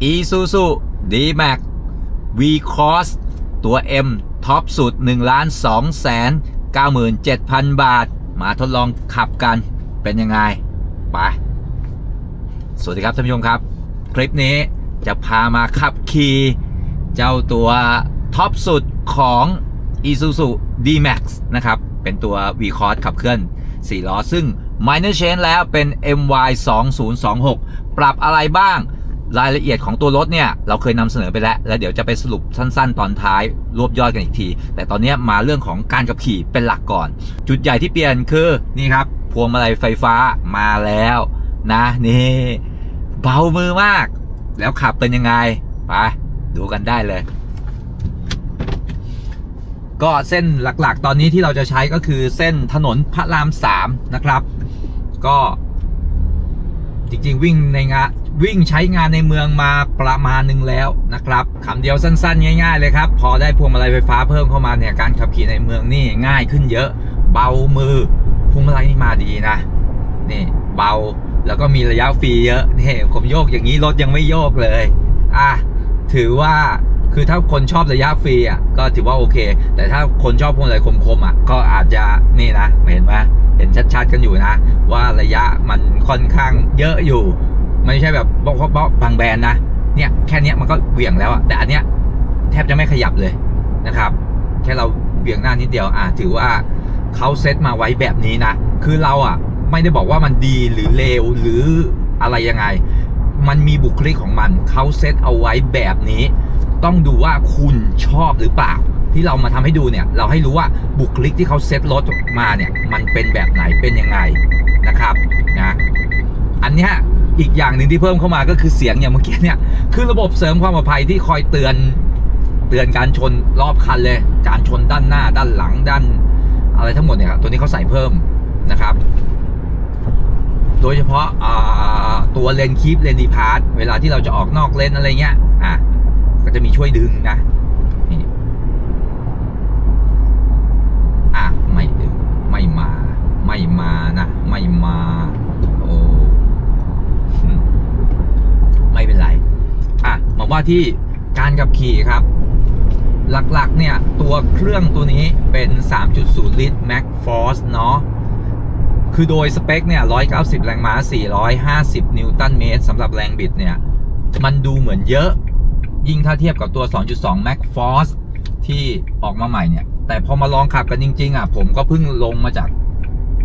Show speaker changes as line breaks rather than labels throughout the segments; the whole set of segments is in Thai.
Isuzu D-Max V-Cross ตัว M ท็อปสุด1ล้าน2แสน97,000 บาท มาทดลองขับกันเป็นยังไง ไป สวัสดีครับท่านผู้ชมครับ คลิปนี้จะพามาขับขี่เจ้าตัวท็อปสุดของ Isuzu D-Max นะครับ เป็นตัว V-Cross ขับเคลื่อน 4 ล้อ ซึ่ง Minor Change แล้วเป็น MY 2026 ปรับอะไรบ้าง รายละเอียดของตัวรถเนี่ยเราเคยนำเสนอไปแล้ว แล้วเดี๋ยวจะไปสรุปสั้นๆ ตอนท้ายรวบยอดกันอีกที แต่ตอนนี้มาเรื่องของการขับขี่เป็นหลักก่อน จุดใหญ่ที่เปลี่ยนคือนี่ครับพวงมาลัยไฟฟ้ามาแล้วนะนี่เบามือมาก แล้วขับเป็นยังไงไปดูกันได้เลย ก็เส้นหลักๆ ตอนนี้ที่เราจะใช้ก็คือเส้นถนนพระรามสามนะครับ ก็ จริงๆ วิ่งในงานวิ่งใช้งานในเมืองมาประมาณหนึ่งแล้วนะครับคำเดียวสั้นๆ ง่ายๆเลยครับ พอได้พวงมาลัยไฟฟ้าเพิ่มเข้ามาเนี่ยการขับขี่ในเมืองนี่ง่ายขึ้นเยอะ เบามือพวงมาลัยนี่มาดีนะนี่เบาแล้วก็มีระยะฟรีเยอะนี่ผมโยกอย่างนี้รถยังไม่โยกเลยอะถือว่าคือถ้าคนชอบระยะฟรีอะก็ถือว่าโอเค แต่ถ้าคนชอบพวงมาลัยคมๆอะก็อาจจะนี่นะเห็นไหม เห็นชัดๆกันอยู่นะ ว่าระยะมันค่อนข้างเยอะอยู่ ไม่ใช่แบบบอกว่าบางแบรนด์นะเนี่ยแค่นี้มันก็เหวี่ยงแล้วอะแต่อันเนี้ยแทบจะไม่ขยับเลยนะครับ แค่เราเบี่ยงหน้านิดเดียวอะถือว่าเขาเซตมาไว้แบบนี้นะ คือเราอะไม่ได้บอกว่ามันดีหรือเลวหรืออะไรยังไง มันมีบุคลิกของมันเขาเซตเอาไว้แบบนี้ ต้องดูว่าคุณชอบหรือเปล่า ที่เรามาทำให้ดูเนี่ย เราให้รู้ว่าบุคลิกที่เขาเซ็ตรถมาเนี่ย มันเป็นแบบไหนเป็นยังไงนะครับนะอันเนี้ยอีกอย่างหนึ่งที่เพิ่มเข้ามาก็คือเสียงอย่างเมื่อกี้เนี่ยคือระบบเสริมความปลอดภัยที่คอยเตือนเตือนการชนรอบคันเลย การชนด้านหน้า ด้านหลังด้าน อะไรทั้งหมดเนี่ยครับตัวนี้เขาใส่เพิ่มนะครับ โดยเฉพาะาตัวเลนคีปเลนดีพาร์ตเวลาที่เราจะออกนอกเลนอะไรเงี้ยอะก็จะมีช่วยดึงนะนี่อะ ไม่ดึง ไม่มา ไม่มานะไม่มาโอ้ไม่เป็นไรอะมาว่าที่การขับขี่ครับ หลักๆเนี่ย ตัวเครื่องตัวนี้เป็น 3.0 ลิตร Max Force เนาะคือโดยสเปคเนี่ย 190 แรงม้า 450 นิวตันเมตรสำหรับแรงบิดเนี่ย มันดูเหมือนเยอะ ยิ่งถ้าเทียบกับตัว 2.2 Max Force ที่ออกมาใหม่เนี่ย แต่พอมาลองขับกันจริง ๆ อะ ผมก็เพิ่งลงมาจาก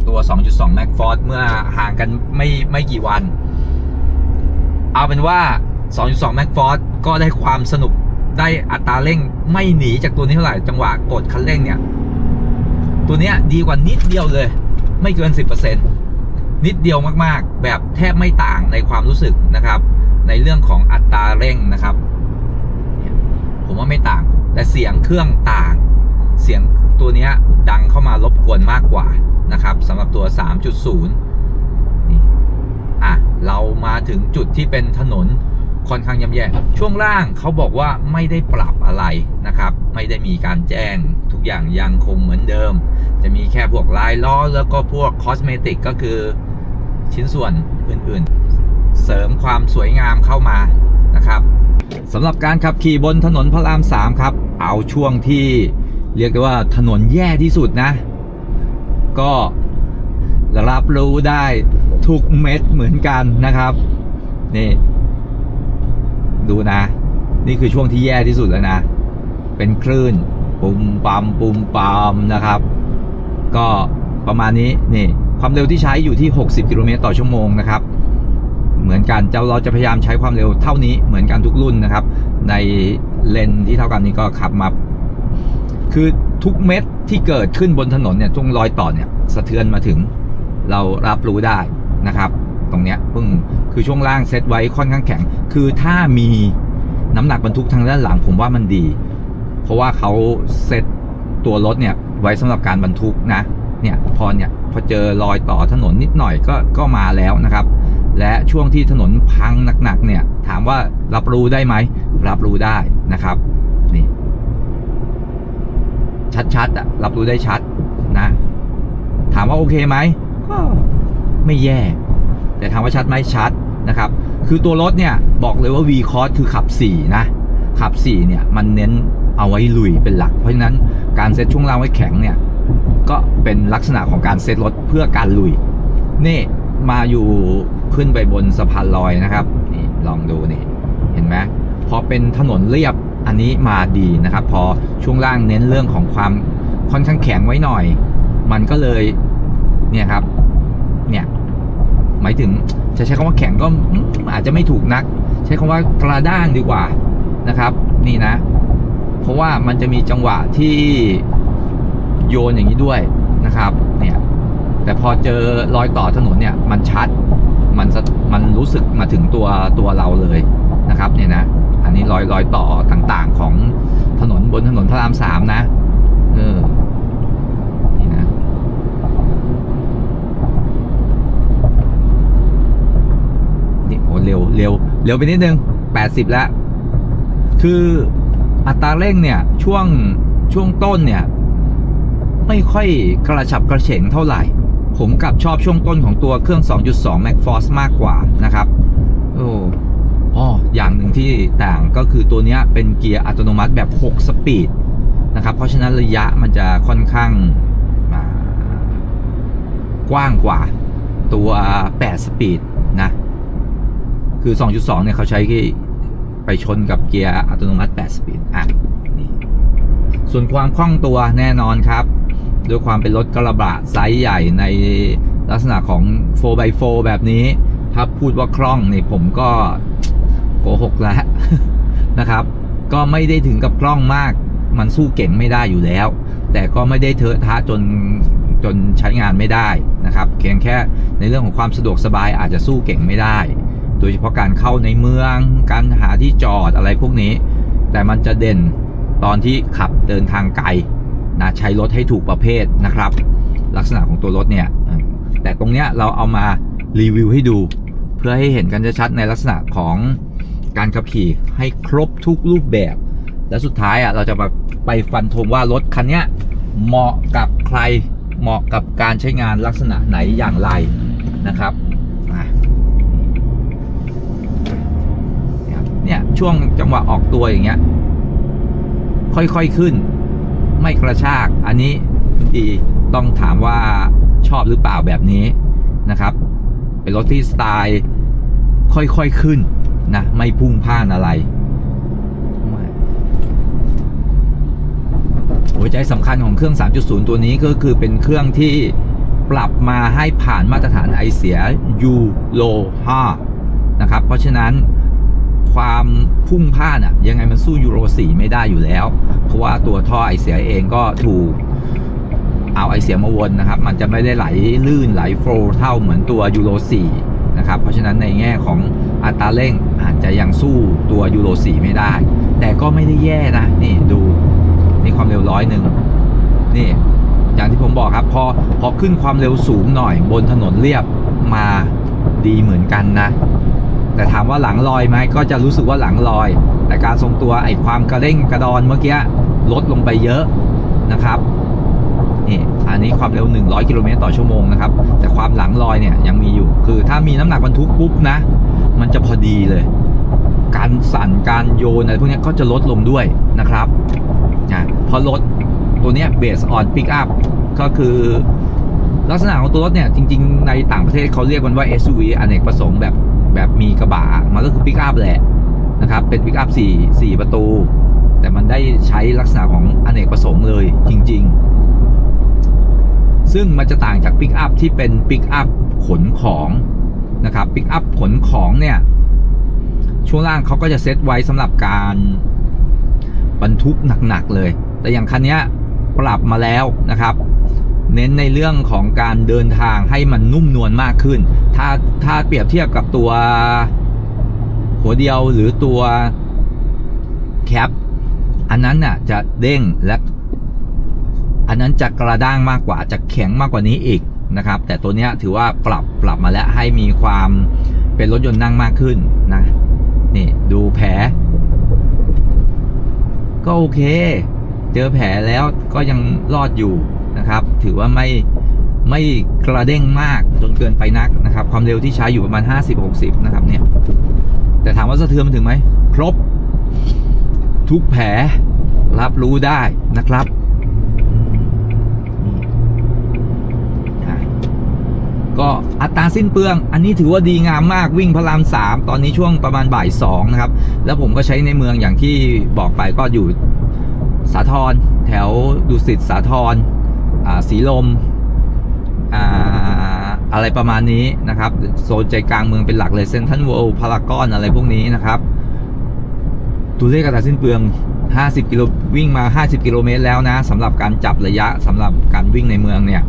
ตัว 2.2 Max Force เมื่อห่างกันไม่ไม่กี่วัน เอาเป็นว่า 2.2 Max Force ก็ได้ความสนุกได้อัตราเร่งไม่หนีจากตัวนี้เท่าไหร่จังหวะกดคันเร่งเนี่ย ตัวเนี้ยดีกว่านิดเดียวเลย ไม่เกิน 10%นิดเดียวมากๆ แบบแทบไม่ต่างในความรู้สึกนะครับ ในเรื่องของอัตราเร่งนะครับ ผมว่าไม่ต่าง แต่เสียงเครื่องต่าง เสียงตัวนี้ดังเข้ามารบกวนมากกว่า นะครับสำหรับตัว 3.0นี่อะเรามาถึงจุดที่เป็นถนนค่อนข้างย่ำแย่ช่วงล่างเขาบอกว่าไม่ได้ปรับอะไรนะครับ ไม่ได้มีการแจ้งทุกอย่างยังคงเหมือนเดิม จะมีแค่พวกลายล้อแล้วก็พวกคอสเมติกก็คือชิ้นส่วนอื่นๆ เสริมความสวยงามเข้ามานะครับสำหรับการขับขี่บนถนนพระราม 3 ครับ เอาช่วงที่เรียกได้ว่าถนนแย่ที่สุดนะ ก็รับรู้ได้ทุกเม็ดเหมือนกันนะครับ นี่ ดูนะ นี่คือช่วงที่แย่ที่สุดแล้วนะ เป็นคลื่น ปุ่มปั๊มปุ่มปั๊มนะครับ ก็ประมาณนี้นี่ ความเร็วที่ใช้อยู่ที่ 60 กิโลเมตรต่อชั่วโมงนะครับเหมือนกันเราจะพยายามใช้ความเร็วเท่านี้เหมือนกันทุกรุ่นนะครับ ในเลนที่เท่ากันนี้ก็ขับมา คือ ทุกเม็ดที่เกิดขึ้นบนถนนเนี่ยทุกรอยต่อเนี่ยสะเทือนมาถึงเรารับรู้ได้นะครับ ตรงเนี้ยเพิ่งคือช่วงล่างเซตไว้ค่อนข้างแข็ง คือถ้ามีน้ำหนักบรรทุกทางด้านหลังผมว่ามันดี เพราะว่าเขาเซตตัวรถเนี่ยไว้สำหรับการบรรทุกนะเนี่ยพอเนี่ยพอเจอรอยต่อถนนนิดหน่อยก็ก็มาแล้วนะครับ และช่วงที่ถนนพังหนักๆเนี่ยถามว่ารับรู้ได้ไหมรับรู้ได้นะครับนี่ ชัดๆอะรับรู้ได้ชัดนะ ถามว่าโอเคไหมก็ไม่แย่ แต่ถามว่าชัดไหมชัดนะครับ คือตัวรถเนี่ยบอกเลยว่า V c o s คือขับ 4 นะ ขับ 4 เนี่ย มันเน้นเอาไว้ลุยเป็นหลัก เพราะฉะนั้นการเซ็ตช่วงล่างไว้แข็งเนี่ย ก็เป็นลักษณะของการเซ็ตรถเพื่อการลุย นี่มาอยู่ขึ้นไปบนสะพานลอยนะครับ นี่ลองดูนี่ เห็นไหมพอเป็นถนนเรียบ อันนี้มาดีนะครับ พอช่วงล่างเน้นเรื่องของความค่อนข้างแข็งไว้หน่อย มันก็เลยเนี่ยครับ เนี่ยหมายถึงจะใช้คำว่าแข็งก็อาจจะไม่ถูกนัก ใช้คำว่ากระด้างดีกว่านะครับ นี่นะ เพราะว่ามันจะมีจังหวะที่โยนอย่างนี้ด้วยนะครับเนี่ยแต่พอเจอรอยต่อถนนเนี่ยมันชัดมันสะมันรู้สึกมาถึงตัวตัวเราเลยนะครับเนี่ยนะ อันนี้รอยรอยต่อต่างๆ ของถนนบนถนนพระรามสามนะ เออ นี่นะ นี่โอ้เร็วเร็วเร็วไปนิดนึง80แล้ว คืออัตราเร่งเนี่ย ช่วงช่วงต้นเนี่ย ไม่ค่อยกระฉับกระเฉงเท่าไหร่ ผมกับชอบช่วงต้นของตัวเครื่อง 2.2 Max Force มากกว่านะครับ โอ้ อ๋ออย่างหนึ่งที่ต่างก็คือตัวนี้เป็นเกียร์อัตโนมัติแบบ 6 สปีดนะครับ เพราะฉะนั้นระยะมันจะค่อนข้างกว้างกว่าตัว 8 สปีดนะ คือ 2.2 เนี่ยเขาใช้ไปชนกับเกียร์อัตโนมัติ 8 สปีดอะนี่ส่วนความคล่องตัวแน่นอนครับ ด้วยความเป็นรถกระบะไซส์ใหญ่ในลักษณะของ 4x4 แบบนี้ ถ้าพูดว่าคล่องนี่ผมก็ โกหกแล้วนะครับ ก็ไม่ได้ถึงกับคล่องมาก มันสู้เก่งไม่ได้อยู่แล้ว แต่ก็ไม่ได้เทอะทะจนจนใช้งานไม่ได้นะครับเพียงแค่ในเรื่องของความสะดวกสบายอาจจะสู้เก่งไม่ได้ โดยเฉพาะการเข้าในเมือง การหาที่จอดอะไรพวกนี้ แต่มันจะเด่นตอนที่ขับเดินทางไกลนะใช้รถให้ถูกประเภทนะครับ ลักษณะของตัวรถเนี่ย แต่ตรงเนี้ยเราเอามารีวิวให้ดู เพื่อให้เห็นกันชัดในลักษณะของ การขับขี่ให้ครบทุกรูปแบบ และสุดท้ายอะเราจะมาไปฟันธงว่ารถคันนี้เหมาะกับใครเหมาะกับการใช้งานลักษณะไหนอย่างไรนะครับเนี่ยเนี่ยช่วงจังหวะออกตัวอย่างเงี้ย ค่อยๆขึ้น ไม่กระชาก อันนี้ดีต้องถามว่าชอบหรือเปล่าแบบนี้นะครับ เป็นรถที่สไตล์ ค่อยๆขึ้น นะไม่พุ่งพ่านอะไรไหัวใจสำคัญของเครื่อง 3.0 ตัวนี้ก็คือเป็นเครื่องที่ปรับมาให้ผ่านมาตรฐานไอเสียยูโร5นะครับ เพราะฉะนั้นความพุ่งพ่านอะยังไงมันสู้ยูโร4ไม่ได้อยู่แล้ว เพราะว่าตัวท่อไอเสียเองก็ถูกเอาไอเสียมาวนนะครับ มันจะไม่ได้ไหลลื่นไหลโฟล์เท่าเหมือนตัวยูโร4นะครับ เพราะฉะนั้นในแง่ของอัตราเร่ง อาจจะยังสู้ตัวยูโร4ไม่ได้ แต่ก็ไม่ได้แย่นะ นี่ดูนี่ความเร็วร้อยหนึ่งนี่ อย่างที่ผมบอกครับ พอพอขึ้นความเร็วสูงหน่อย บนถนนเรียบมาดีเหมือนกันนะ แต่ถามว่าหลังลอยไหมก็จะรู้สึกว่าหลังลอย แต่การทรงตัวไอ้ความกระเร่งกระดอนเมื่อกี้ลดลงไปเยอะนะครับนี่อันนี้ความเร็ว 100 กิโลเมตรต่อชั่วโมงนะครับ แต่ความหลังลอยเนี่ยยังมีอยู่ คือถ้ามีน้ำหนักบรรทุกปุ๊บนะ มันจะพอดีเลย การสั่นการโยนอะไรพวกนี้ก็จะลดลงด้วยนะครับนะพอลดตัวเนี้ยเบสออนปิกอัพก็คือลักษณะของตัวรถเนี่ย จริง ๆ ในต่างประเทศเขาเรียกมันว่า SUV อเนกประสงค์แบบแบบมีกระบะมันก็คือปิกอัพแหละนะครับ เป็นปิกอัพ4 4ประตู แต่มันได้ใช้ลักษณะของอเนกประสงค์เลยจริง ๆ ซึ่งมันจะต่างจากปิกอัพที่เป็นปิกอัพขนของ นะครับปิกอัพขนของเนี่ย ช่วงล่างเขาก็จะเซตไว้สำหรับการบรรทุกหนักๆเลย แต่อย่างคันเนี้ยปรับมาแล้วนะครับ เน้นในเรื่องของการเดินทางให้มันนุ่มนวลมากขึ้น ถ้าถ้าเปรียบเทียบกับตัวหัวเดียวหรือตัวแคปอันนั้นน่ะจะเด้งและ อันนั้นจะกระด้างมากกว่าจะแข็งมากกว่านี้อีก นะครับ แต่ตัวนี้ถือว่าปรับปรับมาแล้วให้มีความเป็นรถยนต์นั่งมากขึ้นนะนี่ดูแผล ก็โอเค เจอแผลแล้วก็ยังรอดอยู่นะครับ ถือว่าไม่ไม่กระเด้งมากจนเกินไปนักนะครับ ความเร็วที่ใช้อยู่ประมาณ 50-60 นะครับเนี่ย แต่ถามว่าสะเทือนมันถึงไหมครบ ทุกแผลรับรู้ได้นะครับนี่อะ ก็อัตราสิ้นเปลือง อันนี้ถือว่าดีงามมากวิ่งพระรามสามตอนนี้ช่วงประมาณบ่ายสองนะครับ แล้วผมก็ใช้ในเมืองอย่างที่บอกไปก็อยู่สาทรแถวดุสิตสาทรอ่าสีลมอ่าอะไรประมาณนี้นะครับโซนใจกลางเมืองเป็นหลักเลยเซนทันเวิลด์พารากอนอะไรพวกนี้นะครับตัวเลขกระดาษสิ้นเปลือง 50 กิโลวิ่งมา 50 กิโลเมตรแล้วนะสำหรับการจับระยะสำหรับการวิ่งในเมืองเนี่ย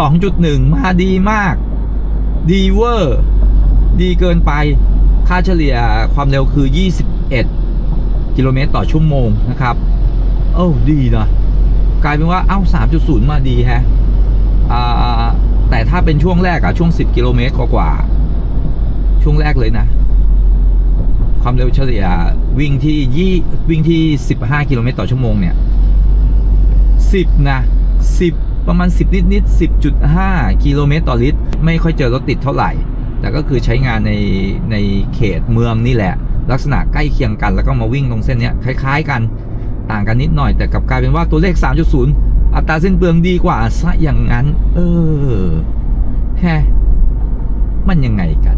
12.1 มาดีมาก ดีเวอร์ ดีเกินไป ค่าเฉลี่ยความเร็วคือ 21 กิโลเมตรต่อชั่วโมงนะครับ โอ้ดีนะกลายเป็นว่า เอ้า 3.0 มาดีแฮะแต่ถ้าเป็นช่วงแรกอะช่วง 10 กิโลเมตรกว่าช่วงแรกเลยนะ ความเร็วเฉลี่ยวิ่งที่ยี่วิ่งที่ 15 กิโลเมตรต่อชั่วโมงเนี่ย 10 นะ 10 ประมาณ 10 นิดนิด10.5 กิโลเมตรต่อลิตร ไม่ค่อยเจอรถติดเท่าไหร่ แต่ก็คือใช้งานในในเขตเมืองนี่แหละ ลักษณะใกล้เคียงกัน แล้วก็มาวิ่งตรงเส้นนี้คล้าย ๆ กันต่างกันนิดหน่อย แต่กลับกลายเป็นว่าตัวเลข 3.0 อัตราสิ้นเปลืองดีกว่าซะอย่างนั้น เออแฮมันยังไงกัน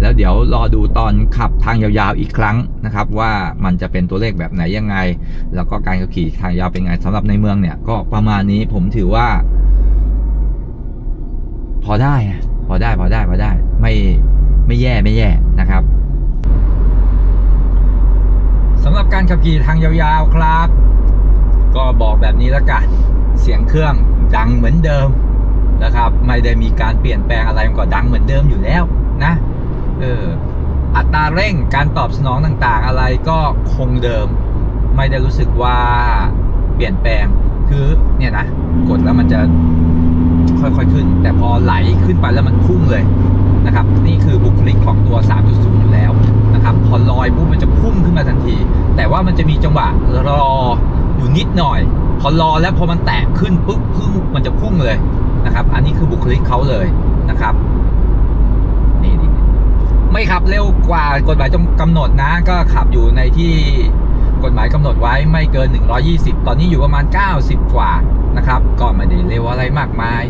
แล้วเดี๋ยวรอดูตอนขับทางยาวๆอีกครั้งนะครับ ว่ามันจะเป็นตัวเลขแบบไหนยังไง แล้วก็การขับขี่ทางยาวเป็นไงสำหรับในเมืองเนี่ย ก็ประมาณนี้ผมถือว่า พอได้ พอได้พอได้พอได้ ไม่ไม่แย่ไม่แย่นะครับสำหรับการขับขี่ทางยาวๆครับ ก็บอกแบบนี้ละกันเสียงเครื่องดังเหมือนเดิมนะครับ ไม่ได้มีการเปลี่ยนแปลงอะไรมันก็ดังเหมือนเดิมอยู่แล้วนะ เอออัตราเร่งการตอบสนองต่างๆ อะไรก็คงเดิม ไม่ได้รู้สึกว่าเปลี่ยนแปลงคือเนี่ยนะกดแล้วมันจะค่อยๆขึ้น แต่พอไหลขึ้นไปแล้วมันพุ่งเลยนะครับ นี่คือบุคลิกของตัว 3.0 อยู่แล้วนะครับ พอลอยปุ๊บมันจะพุ่งขึ้นมาทันที แต่ว่ามันจะมีจังหวะรออยู่นิดหน่อย พอรอแล้วพอมันแตกขึ้นปุ๊บพึ่งมันจะพุ่งเลยนะครับ อันนี้คือบุคลิกเขาเลยนะครับ ไม่ขับเร็วกว่ากฎหมายกำหนดนะ ก็ขับอยู่ในที่กฎหมายกำหนดไว้ไม่เกิน 120 ตอนนี้อยู่ประมาณ 90 กว่านะครับ ก็ไม่ได้เร็วอะไรมากมาย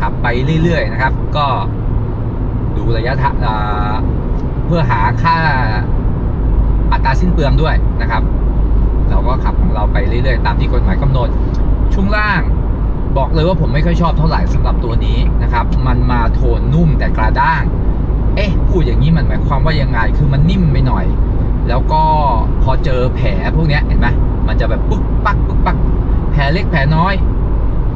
ขับไปเรื่อยๆนะครับ ก็ดูระยะทางเพื่อหาค่าอัตราสิ้นเปลืองด้วยนะครับ เราก็ขับของเราไปเรื่อยๆ ตามที่กฎหมายกำหนด ช่วงล่างบอกเลยว่าผมไม่ค่อยชอบเท่าไหร่สำหรับตัวนี้นะครับ มันมาโทนนุ่มแต่กระด้าง อ๊ะพูดอย่างนี้มันหมายความว่ายังไงคือมันนิ่มไปหน่อย แล้วก็พอเจอแผลพวกนี้เห็นไหมมันจะแบบปึ๊กปักปึ๊กปักแผลเล็กแผลน้อย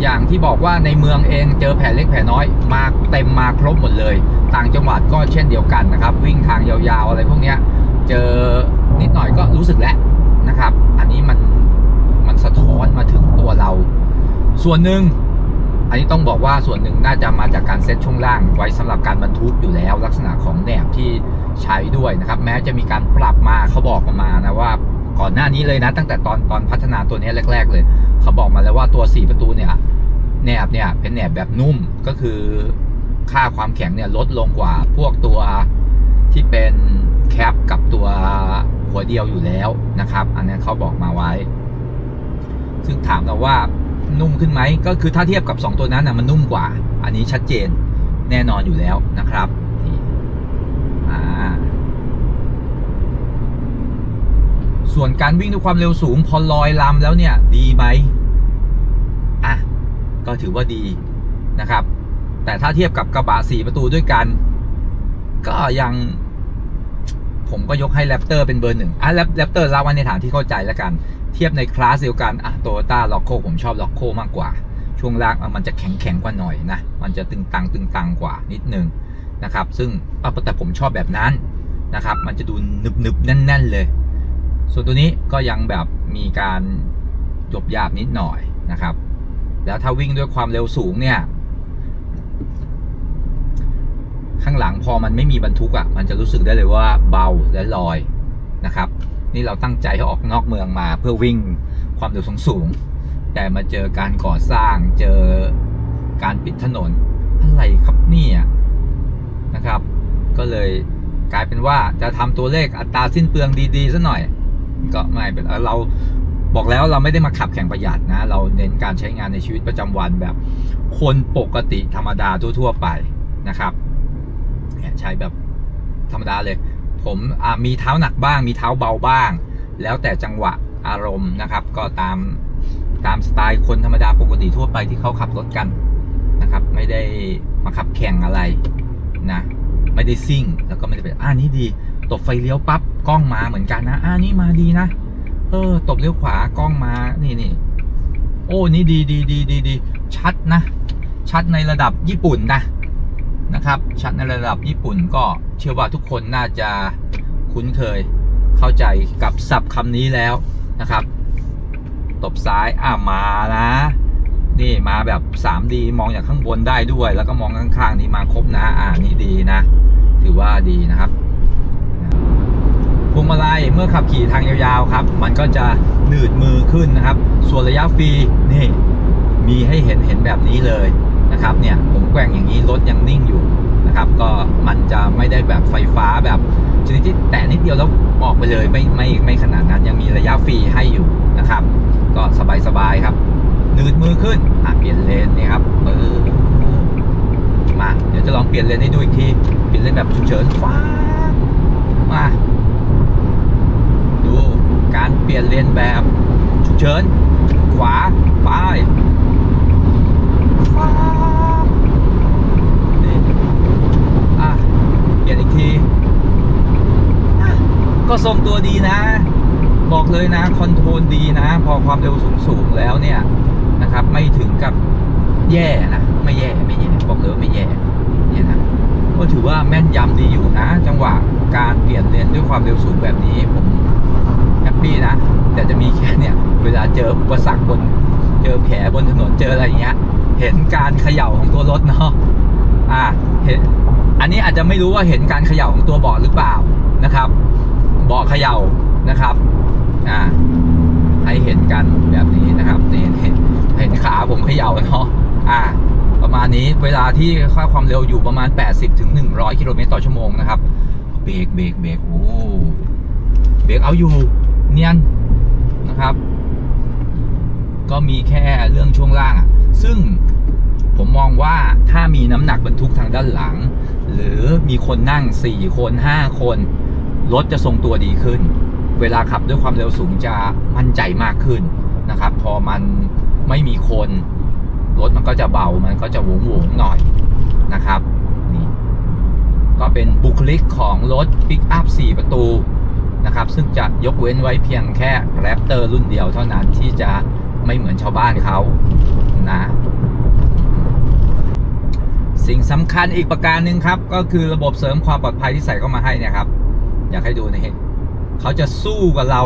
อย่างที่บอกว่าในเมืองเองเจอแผลเล็กแผลน้อยมาเต็มมาครบหมดเลย ต่างจังหวัดก็เช่นเดียวกันนะครับ วิ่งทางยาวๆอะไรพวกนี้เจอนิดหน่อยก็รู้สึกแล้วนะครับ อันนี้มันมันสะท้อนมาถึงตัวเรา ส่วนหนึ่ง อันนี้ต้องบอกว่าส่วนหนึ่งน่าจะมาจากการเซตช่วงล่างไว้สำหรับการบรรทุกอยู่แล้ว ลักษณะของแหนบที่ใช้ด้วยนะครับ แม้จะมีการปรับมาเขาบอกมานะว่าก่อนหน้านี้เลยนะ ตั้งแต่ตอนตอนพัฒนาตัวนี้แรก ๆ เลยเขาบอกมาแล้วว่าตัว 4 ประตูเนี่ยแหนบเนี่ยเป็นแหนบแบบนุ่มก็คือค่าความแข็งเนี่ยลดลงกว่าพวกตัวที่เป็นแคปกับตัวหัวเดียวอยู่แล้วนะครับ อันนี้เขาบอกมาไว้ ซึ่งถามเราว่า นุ่มขึ้นไหมก็คือถ้าเทียบกับ 2 ตัวนั้นนะมันนุ่มกว่า อันนี้ชัดเจนแน่นอนอยู่แล้วนะครับนี่อ่าส่วนการวิ่งด้วยความเร็วสูงพอลอยลำแล้วเนี่ยดีไหมอะก็ถือว่าดีนะครับ แต่ถ้าเทียบกับกระบะสี่ประตูด้วยกัน ก็ยัง ผมก็ยกให้แรปเตอร์เป็นเบอร์หนึ่งอะแรปเตอร์เล่าไว้ในฐานที่เข้าใจแล้วกัน เทียบในคลาสเดียวกันอะโตโยต้าล็อกโคผมชอบล็อกโคมากกว่า ช่วงล่างมันจะแข็งแข็งกว่าหน่อยนะ มันจะตึงตังตึงตังกว่านิดนึงนะครับ ซึ่งอะแต่ผมชอบแบบนั้นนะครับ มันจะดูนึบนึบๆแน่น ๆ เลย ส่วนตัวนี้ก็ยังแบบมีการจบยากนิดหน่อยนะครับ แล้วถ้าวิ่งด้วยความเร็วสูงเนี่ย ข้างหลังพอมันไม่มีบรรทุกอะ่ะมันจะรู้สึกได้เลยว่าเบาและลอยนะครับ นี่เราตั้งใจให้ออกนอกเมืองมาเพื่อวิ่งความเร็วสูงสูงแต่มาเจอการก่อสร้างเจอการปิดถนนอะไรครับเนี่ยนะครับ ก็เลยกลายเป็นว่าจะทำตัวเลขอัตราสิ้นเปลืองดีๆซะหน่อย ก็ไม่เป็นเราบอกแล้วเราไม่ได้มาขับแข่งประหยัดนะ เราเน้นการใช้งานในชีวิตประจำวันแบบ คนปกติธรรมดาทั่วๆไปนะครับ ใช้แบบธรรมดาเลย ผมมีเท้าหนักบ้าง มีเท้าเบาบ้าง แล้วแต่จังหวะอารมณ์นะครับ ก็ตามตามสไตล์คนธรรมดาปกติทั่วไปที่เขาขับรถกันนะครับ ไม่ได้มาขับแข่งอะไรนะไม่ได้ซิ่งแล้วก็ไม่ได้เป็นอ่านี่ดีตบไฟเลี้ยวปั๊บกล้องมาเหมือนกันนะอ่านี่มาดีนะเออตบเลี้ยวขวากล้องมานี่นี่โอ้นี่ดีดีดีดีดีชัดนะ ชัดในระดับญี่ปุ่นนะ นะครับ ชัดในระดับญี่ปุ่นก็เชื่อว่าทุกคนน่าจะคุ้นเคยเข้าใจกับศัพท์คำนี้แล้วนะครับ ตบซ้ายอ่ามานะ นี่มาแบบ 3D มองจากข้างบนได้ด้วย แล้วก็มองข้างๆ นี่มาครบนะ อ่านี่ดีนะ ถือว่าดีนะครับพวงมาลัยเมื่อขับขี่ทางยาวๆครับ มันก็จะหนืดมือขึ้นนะครับ ส่วนระยะฟรีนี่มีให้เห็นเห็นแบบนี้เลย นะครับเนี่ยผมแกว่งอย่างนี้รถยังนิ่งอยู่นะครับก็มันจะไม่ได้แบบไฟฟ้าแบบชนิดที่แตะนิดเดียวแล้วออกไปเลยไม่ไม่ไม่ขนาดนั้นยังมีระยะฟรีให้อยู่นะครับ ก็สบายๆครับนืดมือขึ้นอะเปลี่ยนเลนนี่ครับเออมาเดี๋ยวจะลองเปลี่ยนเลนให้ดูอีกทีเปลี่ยนเลนแบบฉุกเฉินฟ้ามาดูการเปลี่ยนเลนแบบฉุกเฉินขวาไปฟ้าบนี่อะ เปลี่ยนอีกทีอะก็ทรงตัวดีนะ บอกเลยนะคอนโทรลดีนะ พอความเร็วสูงสูงๆแล้วเนี่ยนะครับ ไม่ถึงกับแย่นะ ไม่แย่ไม่แย่บอกเลยว่าไม่แย่เนี่ยนะก็ถือว่าแม่นยำดีอยู่นะ จังหวะการเปลี่ยนเลนด้วยความเร็วสูงแบบนี้ผมแฮปปี้นะ แต่จะมีแค่เนี่ย เวลาเจออุปสรรคบน เจอแผลบนถนนเจออะไรอย่างเงี้ย เห็นการเขย่าของตัวรถเนาะ อ่าเห็นอันนี้อาจจะไม่รู้ว่าเห็นการเขย่าของตัวเบาะหรือเปล่านะครับเบาะเขย่านะครับอ่าให้เห็นกันแบบนี้นะครับนี่เห็นเห็นขาผมเขย่าเนาะอ่าประมาณนี้เวลาที่ค่าความเร็วอยู่ประมาณ 80ถึง100 กิโลเมตรต่อชั่วโมงนะครับเบรกเบรกเบรกโอ้เบรกเอาอยู่เนียนนะครับ ก็มีแค่เรื่องช่วงล่างอะซึ่ง ผมมองว่าถ้ามีน้ำหนักบรรทุกทางด้านหลัง หรือมีคนนั่ง 4 คน 5 คน รถจะทรงตัวดีขึ้น เวลาขับด้วยความเร็วสูงจะมั่นใจมากขึ้นนะครับ พอมันไม่มีคน รถมันก็จะเบา มันก็จะหวงหวงหน่อยนะครับนี่ก็เป็นบุคลิกของรถปิกอัพ4 ประตูนะครับ ซึ่งจะยกเว้นไว้เพียงแค่แรปเตอร์รุ่นเดียวเท่านั้นที่จะไม่เหมือนชาวบ้านเขานะ สิ่งสำคัญอีกประการหนึ่งครับ ก็คือระบบเสริมความปลอดภัยที่ใส่เข้ามาให้นี่ครับ อยากให้ดูนี่เขาจะสู้กับเรา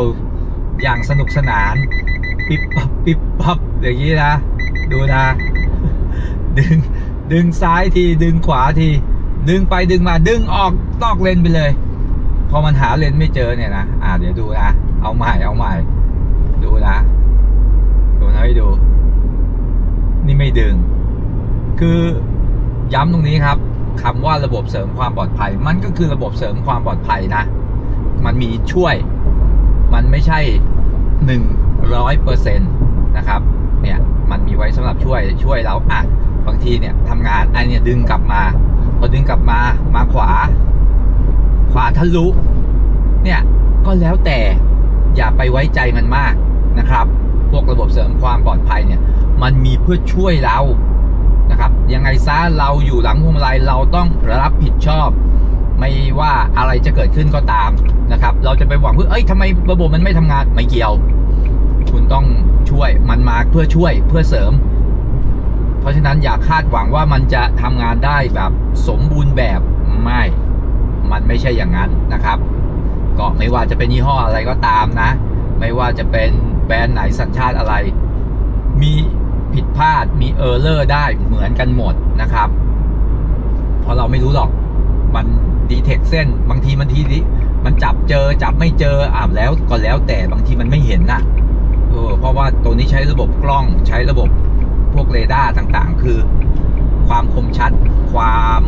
อย่างสนุกสนาน ปิบปับปิบปับอย่างนี้นะดูนะ ดึงดึงซ้ายทีดึงขวาที ดึงไปดึงมาดึงออกนอกเลนไปเลย พอมันหาเลนไม่เจอเนี่ยนะอ่าเดี๋ยวดูนะเอาใหม่เอาใหม่ ดูนะดูนะให้ดู นี่ไม่ดึง คือ ย้ำตรงนี้ครับคำว่าระบบเสริมความปลอดภัย มันก็คือระบบเสริมความปลอดภัยนะ มันมีช่วย มันไม่ใช่หนึ่งร้อยเปอร์เซ็นต์นะครับ เนี่ยมันมีไว้สำหรับช่วยช่วยเราอะบางทีเนี่ยทำงานไอเนี่ยดึงกลับมาพอดึงกลับมามาขวา ขวาทะลุเนี่ยก็แล้วแต่อย่าไปไว้ใจมันมากนะครับ พวกระบบเสริมความปลอดภัยเนี่ย มันมีเพื่อช่วยเรา นะครับ ยังไงซะเราอยู่หลังพวงมาลัยเราต้องรับผิดชอบ ไม่ว่าอะไรจะเกิดขึ้นก็ตามนะครับ เราจะไปหวังเพื่อเอ้ยทำไมระบบมันไม่ทำงานไม่เกี่ยว คุณต้องช่วยมันมาเพื่อช่วยเพื่อเสริม เพราะฉะนั้นอย่าคาดหวังว่ามันจะทำงานได้แบบสมบูรณ์แบบไม่ มันไม่ใช่อย่างนั้นนะครับก็ไม่ว่าจะเป็นยี่ห้ออะไรก็ตามนะ ไม่ว่าจะเป็นแบรนด์ไหนสัญชาติอะไร มี ผิดพลาดมีเออร์เลอร์ได้เหมือนกันหมดนะครับเพราะเราไม่รู้หรอกมันดีเทคเส้น บางทีมันทีนี้มันจับเจอจับไม่เจออ่าแล้วก็แล้วแต่บางทีมันไม่เห็นน่ะเออเพราะว่าตัวนี้ใช้ระบบกล้องใช้ระบบพวกเรดาร์ต่างๆ คือ ความคมชัด ความ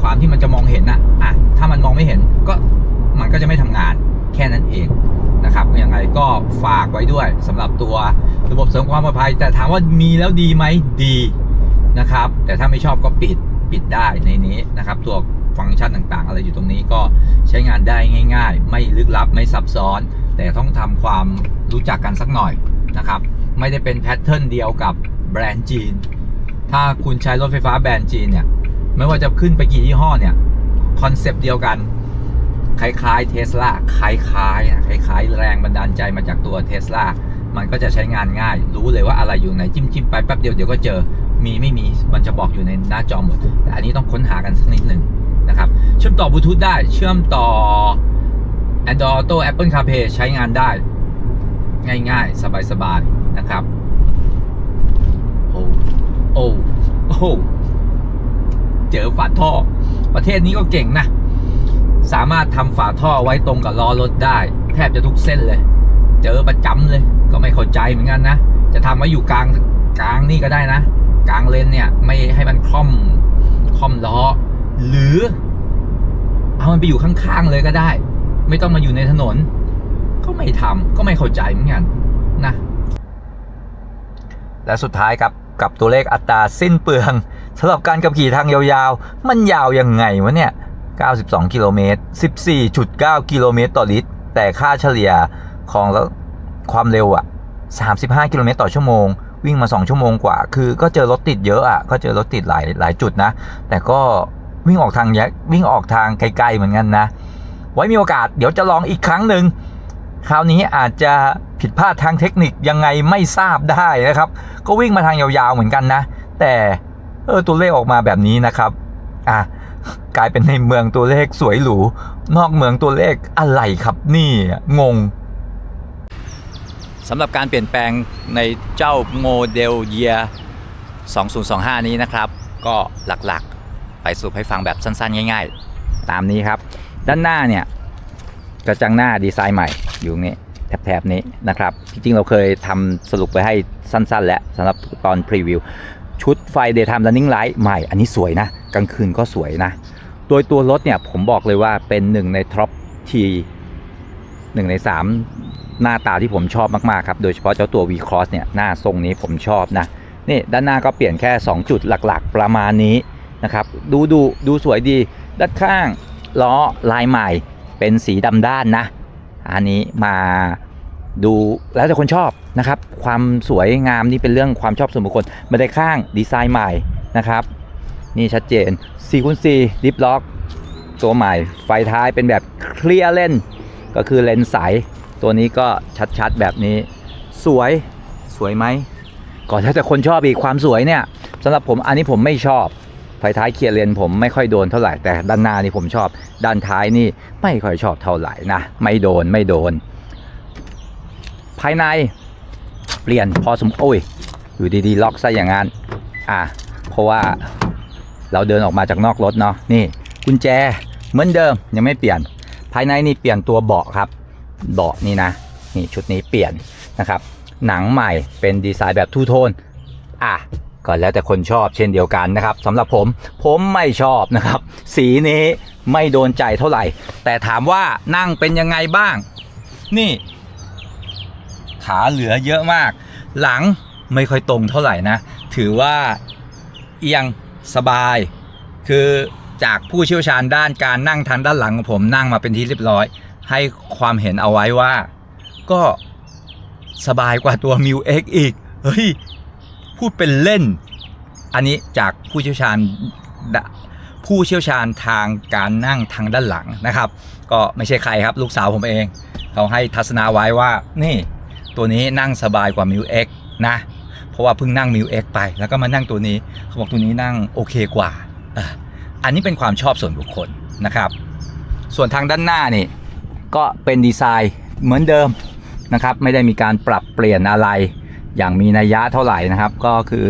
ความที่มันจะมองเห็นนะอะถ้ามันมองไม่เห็นก็มันก็จะไม่ทำงานแค่นั้นเองนะครับยังไงก็ฝากไว้ด้วยสำหรับตัว ระบบเสริมความปลอดภัย แต่ถามว่ามีแล้วดีไหมดีนะครับ แต่ถ้าไม่ชอบก็ปิดปิดได้ในนี้นะครับ ตัวฟังก์ชันต่างๆ อะไรอยู่ตรงนี้ก็ใช้งานได้ง่าย ๆ ไม่ลึกลับไม่ซับซ้อน แต่ต้องทำความรู้จักกันสักหน่อยนะครับ ไม่ได้เป็นแพทเทิร์นเดียวกับแบรนด์จีน ถ้าคุณใช้รถไฟฟ้าแบรนด์จีนเนี่ย ไม่ว่าจะขึ้นไปกี่ยี่ห้อเนี่ยคอนเซปต์เดียวกัน คล้ายๆเทสลาคล้ายๆคล้ายๆแรงบันดาลใจมาจากตัวเทสลา มันก็จะใช้งานง่าย รู้เลยว่าอะไรอยู่ไหนจิ้มจิ้มไปแป๊บเดียวเดี๋ยวก็เจอมีไม่มีมันจะบอกอยู่ในหน้าจอหมดแต่อันนี้ต้องค้นหากันสักนิดหนึ่งนะครับ เชื่อมต่อบลูทูธได้เชื่อมต่อ Android Auto Apple CarPlay ใช้งานได้ ง่ายๆ สบายๆ นะครับ โอ้โอ้โอ้เจอฝาท่อ ประเทศนี้ก็เก่งนะ สามารถทำฝาท่อไว้ตรงกับล้อรถได้ แทบจะทุกเส้นเลย เจอประจำเลย ก็ไม่เข้าใจเหมือนกันนะ จะทำไว้อยู่กลางกลางนี่ก็ได้นะ กลางเลนเนี่ยไม่ให้มันคล่อมคล่อมล้อ หรือ เอามันไปอยู่ข้างๆเลยก็ได้ ไม่ต้องมาอยู่ในถนน ก็ไม่ทำก็ไม่เข้าใจเหมือนกันนะและสุดท้ายครับกับตัวเลขอัตราสิ้นเปลืองสำหรับการขับขี่ทางยาวๆ มันยาวยังไงวะเนี่ย 92 กิโลเมตร 14.9 กิโลเมตรต่อลิตร แต่ค่าเฉลี่ยของ ความเร็วอะ35 กิโลเมตรต่อชั่วโมง วิ่งมา 2 ชั่วโมงกว่า คือก็เจอรถติดเยอะอะก็เจอรถติดหลายหลายจุดนะ แต่ก็วิ่งออกทางแยกวิ่งออกทางไกลๆเหมือนกันนะ ไว้มีโอกาสเดี๋ยวจะลองอีกครั้งหนึ่งคราวนี้อาจจะผิดพลาดทางเทคนิคยังไงไม่ทราบได้นะครับ ก็วิ่งมาทางยาวๆเหมือนกันนะ แต่เออตัวเลขออกมาแบบนี้นะครับอะกลายเป็นในเมืองตัวเลขสวยหรู นอกเมืองตัวเลขอะไรครับนี่งง สำหรับการเปลี่ยนแปลงในเจ้าโมเดลเยีย2025 นี้นะครับ ก็หลักๆ ไปสรุปให้ฟังแบบสั้นๆ ง่าย ๆ ตามนี้ครับ ด้านหน้าเนี่ยกระจังหน้าดีไซน์ใหม่อยู่นี้แถบๆนี้นะครับ จริงๆ เราเคยทำสรุปไปให้สั้นๆ แล้วสำหรับตอนพรีวิว ชุดไฟ Daytime Running Light ใหม่ อันนี้สวยนะ กลางคืนก็สวยนะ โดยตัวรถเนี่ยผมบอกเลยว่าเป็นหนึ่งในท็อปทีหนึ่งใน3 หน้าตาที่ผมชอบมากๆครับ โดยเฉพาะเจ้าตัว V Cross เนี่ยหน้าทรงนี้ผมชอบนะนี่ด้านหน้าก็เปลี่ยนแค่ 2 จุดหลักๆ ประมาณนี้นะครับ ดูดูดูสวยดี ด้านข้างล้อลายใหม่เป็นสีดำด้านนะ อันนี้มาดูแล้วแต่คนชอบนะครับ ความสวยงามนี่เป็นเรื่องความชอบส่วนบุคคลบันไดข้างดีไซน์ใหม่นะครับ นี่ชัดเจน4คูณ4ดิฟล็อก ตัวใหม่ไฟท้ายเป็นแบบเคลียร์เลนก็คือเลนส์ใส ตัวนี้ก็ชัดๆแบบนี้ สวยสวยไหมก่อนถ้าแต่คนชอบอีกความสวยเนี่ยสำหรับผมอันนี้ผมไม่ชอบไฟท้ายเคลียร์เลนผมไม่ค่อยโดนเท่าไหร่แต่ด้านหน้านี่ผมชอบ ด้านท้ายนี่ไม่ค่อยชอบเท่าไหร่นะไม่โดนไม่โดน ภายในเปลี่ยนพอสมโอ้ยอยู่ดีๆ ล็อกซะอย่างนั้นอะเพราะว่าเราเดินออกมาจากนอกรถเนาะนี่กุญแจเหมือนเดิมยังไม่เปลี่ยน ภายในนี่เปลี่ยนตัวเบาะครับ เบาะนี่นะนี่ชุดนี้เปลี่ยนนะครับ หนังใหม่เป็นดีไซน์แบบทูโทนอะก็แล้วแต่คนชอบเช่นเดียวกันนะครับสำหรับผมผมไม่ชอบนะครับ สีนี้ไม่โดนใจเท่าไหร่ แต่ถามว่านั่งเป็นยังไงบ้าง นี่ ขาเหลือเยอะมาก หลังไม่ค่อยตรงเท่าไหร่นะ ถือว่าเอียงสบาย คือจากผู้เชี่ยวชาญด้านการนั่งทางด้านหลังของผมนั่งมาเป็นที่เรียบร้อย ให้ความเห็นเอาไว้ว่า ก็สบายกว่าตัว m ิว X อีก เฮ้ย พูดเป็นเล่น อันนี้จากผู้เชี่ยวชาญผู้เชี่ยวชาญทางการนั่งทางด้านหลังนะครับ ก็ไม่ใช่ใครครับ ลูกสาวผมเอง เขาให้ทัศนาไว้ว่า นี่ ตัวนี้นั่งสบายกว่า m ิว X นะ เพราะว่าเพิ่งนั่ง m ิว X ไป แล้วก็มานั่งตัวนี้ เขาบอกตัวนี้นั่งโอเคกว่า อันนี้เป็นความชอบส่วนบุคคลนะครับ ส่วนทางด้านหน้านี่ ก็เป็นดีไซน์เหมือนเดิมนะครับ ไม่ได้มีการปรับเปลี่ยนอะไร อย่างมีนัยยะเท่าไหร่นะครับ ก็คือ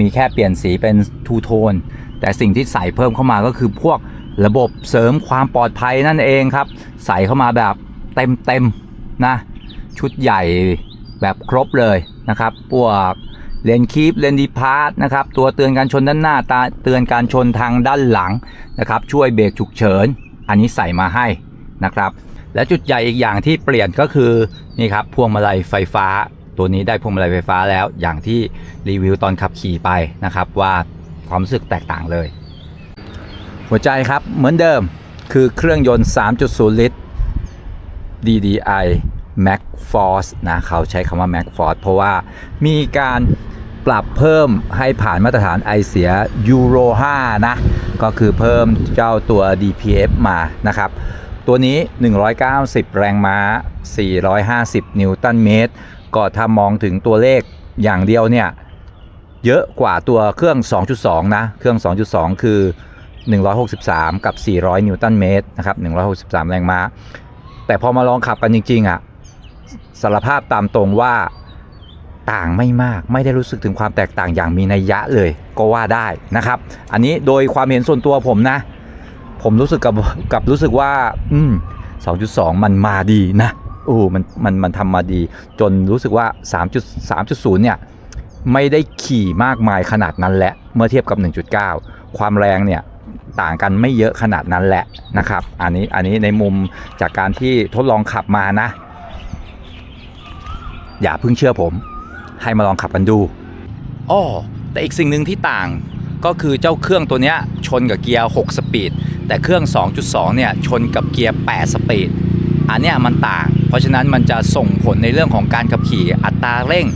มีแค่เปลี่ยนสีเป็นทูโทนแต่สิ่งที่ใส่เพิ่มเข้ามาก็คือพวกระบบเสริมความปลอดภัยนั่นเองครับ ใส่เข้ามาแบบเต็มเต็มๆนะ ชุดใหญ่แบบครบเลยนะครับพวกเลนคีปเลนดีพาร์ตนะครับ ตัวเตือนการชนด้านหน้าตาเตือนการชนทางด้านหลังนะครับ ช่วยเบรกฉุกเฉิน อันนี้ใส่มาให้นะครับ และจุดใหญ่อีกอย่างที่เปลี่ยนก็คือนี่ครับพวงมาลัยไฟฟ้า ตัวนี้ได้พวงมาลัยไฟฟ้าแล้วอย่างที่รีวิวตอนขับขี่ไปนะครับว่าความรู้สึกแตกต่างเลย หัวใจครับเหมือนเดิมคือเครื่องยนต์ 3.0 ลิตร DDI Max Force นะเขาใช้คำว่า Max Force เพราะว่ามีการปรับเพิ่มให้ผ่านมาตรฐานไอเสีย Euro 5นะ ก็คือเพิ่มเจ้าตัว DPF มานะครับ ตัวนี้ 190 แรงม้า 450 นิวตันเมตร ก็ถ้ามองถึงตัวเลขอย่างเดียวเนี่ย เยอะกว่าตัวเครื่อง 2.2 นะ เครื่อง 2.2 คือ 163 กับ 400 นิวตันเมตรนะครับ 163 แรงม้า แต่พอมาลองขับกันจริง ๆอะสารภาพตามตรงว่าต่างไม่มากไม่ได้รู้สึกถึงความแตกต่างอย่างมีนัยยะเลยก็ว่าได้นะครับ อันนี้โดยความเห็นส่วนตัวผมนะ ผมรู้สึกกับกับรู้สึกว่า อืม2.2 มันมาดีนะโอ้มันมันมันทำมาดี จนรู้สึกว่า 3.3.0 เนี่ย ไม่ได้ขี่มากมายขนาดนั้นแหละเมื่อเทียบกับ 1.9 ความแรงเนี่ยต่างกันไม่เยอะขนาดนั้นแหละนะครับ อันนี้อันนี้ในมุมจากการที่ทดลองขับมานะ อย่าเพิ่งเชื่อผม ให้มาลองขับกันดูอ้อแต่อีกสิ่งหนึ่งที่ต่างก็คือเจ้าเครื่องตัวเนี้ยชนกับเกียร์ 6 สปีด แต่เครื่อง 2.2 เนี่ยชนกับเกียร์ 8 สปีด อันนี้มันต่าง เพราะฉะนั้นมันจะส่งผลในเรื่องของการขับขี่อัตราเร่ง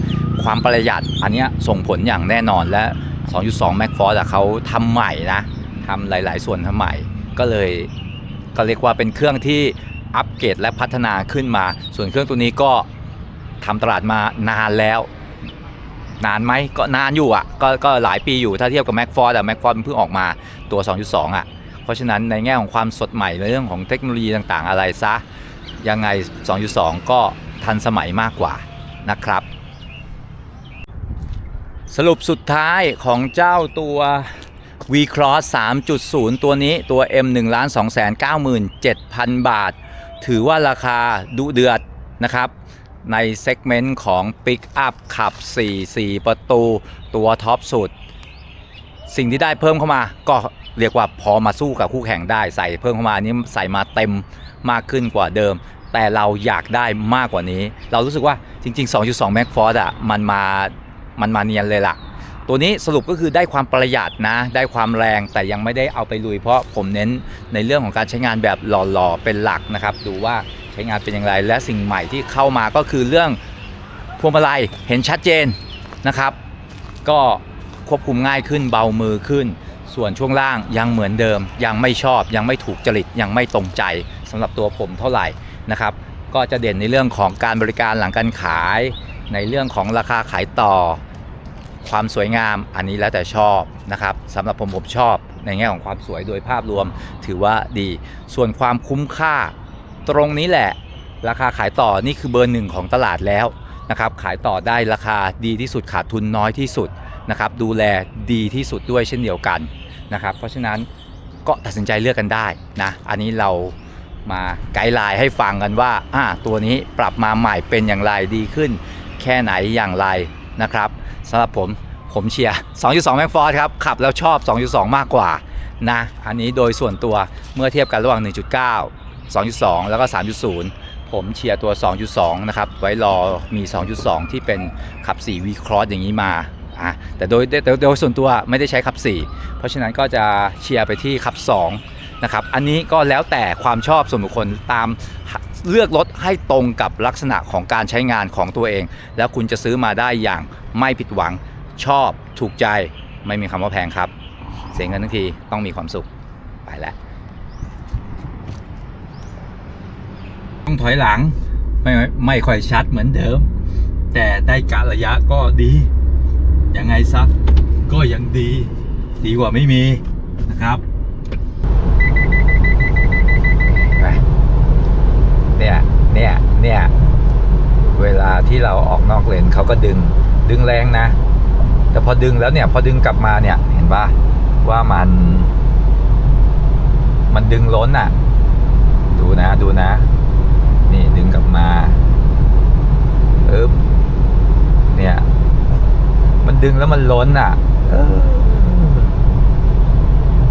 ความประหยัด อันนี้ส่งผลอย่างแน่นอนและ 2.2 Mac Force อะเขาทำใหม่นะทำหลาย ๆ ส่วนทำใหม่ ก็เลยก็เรียกว่าเป็นเครื่องที่อัปเกรดและพัฒนาขึ้นมา ส่วนเครื่องตัวนี้ก็ทำตลาดมานานแล้ว นานไหมก็นานอยู่อะ ก็ก็หลายปีอยู่ถ้าเทียบกับ Mac Force แต่ Mac Force เพิ่งออกมาตัว 2.2 อะ เพราะฉะนั้นในแง่ของความสดใหม่ในเรื่องของเทคโนโลยีต่างๆ อะไรซะ ยังไง 2.2 ก็ทันสมัยมากกว่านะครับ สรุปสุดท้ายของเจ้าตัว V Cross 3.0 ตัวนี้ตัว M 1 2 9 7 0 0 0 บาท ถือว่าราคาดุเดือดนะครับในเซกเมนต์ของ Pick Up ขับ 4 4 ประตู ตัวท็อปสุด สิ่งที่ได้เพิ่มเข้ามาก็ เรียกว่าพอมาสู้กับคู่แข่งได้ใส่เพิ่มเข้ามาอันนี้ใส่มาเต็มมากขึ้นกว่าเดิม แต่เราอยากได้มากกว่านี้ เรารู้สึกว่าจริง ๆ 2.2 Mac Force อะมันมามันมาเนียนเลยล่ะ ตัวนี้สรุปก็คือได้ความประหยัดนะ ได้ความแรงแต่ยังไม่ได้เอาไปลุย เพราะผมเน้นในเรื่องของการใช้งานแบบหล่อๆเป็นหลักนะครับ ดูว่าใช้งานเป็นอย่างไร และสิ่งใหม่ที่เข้ามาก็คือเรื่องพวงมาลัยเห็นชัดเจนนะครับ ก็ควบคุมง่ายขึ้นเบามือขึ้น ส่วนช่วงล่างยังเหมือนเดิม ยังไม่ชอบยังไม่ถูกจริตยังไม่ตรงใจสำหรับตัวผมเท่าไหร่นะครับ ก็จะเด่นในเรื่องของการบริการหลังการขาย ในเรื่องของราคาขายต่อ ความสวยงามอันนี้แล้วแต่ชอบนะครับสำหรับผมผมชอบในแง่ของความสวยโดยภาพรวมถือว่าดี ส่วนความคุ้มค่า ตรงนี้แหละ ราคาขายต่อนี่คือเบอร์หนึ่งของตลาดแล้วนะครับขายต่อได้ราคาดีที่สุดขาดทุนน้อยที่สุดนะครับดูแลดีที่สุดด้วยเช่นเดียวกัน นะครับ เพราะฉะนั้นก็ตัดสินใจเลือกกันได้นะ อันนี้เรามาไกด์ไลน์ให้ฟังกันว่าอ่าตัวนี้ปรับมาใหม่เป็นอย่างไรดีขึ้น แค่ไหนอย่างไรนะครับสำหรับผมผมเชียร์ 2.2 Mac Force ครับ ขับแล้วชอบ 2.2 มากกว่านะอันนี้โดยส่วนตัวเมื่อเทียบกันระหว่าง 1.9 2.2 แล้วก็ 3.0 ผมเชียร์ตัว 2.2 นะครับ ไว้รอมี 2.2 ที่เป็นขับ 4 V Cross อย่างนี้มา อะแต่โดยแต่โดยส่วนตัวไม่ได้ใช้ขับ 4 เพราะฉะนั้นก็จะเชียร์ไปที่ขับ2นะครับอันนี้ก็แล้วแต่ความชอบส่วนบุคคลตามเลือกรถให้ตรงกับลักษณะของการใช้งานของตัวเอง แล้วคุณจะซื้อมาได้อย่างไม่ผิดหวังชอบถูกใจไม่มีคำว่าแพงครับ เสียเงินทั้งทีต้องมีความสุขไปแล้วต้องถอยหลังไม่ไม่ค่อยชัดเหมือนเดิม แต่ได้กะระยะก็ดี ยังไงซะก็ยังดี ดีกว่าไม่มีนะครับเนี่ยเนี่ยเนี่ยเวลาที่เราออกนอกเลนเขาก็ดึงดึงแรงนะ แต่พอดึงแล้วเนี่ยพอดึงกลับมาเนี่ยเห็นปะว่ามัน มันดึงล้นอะ ดูนะดูนะ นี่ดึงกลับมาเอ๊บเนี่ย ดึงแล้วมันล้นอะ เออ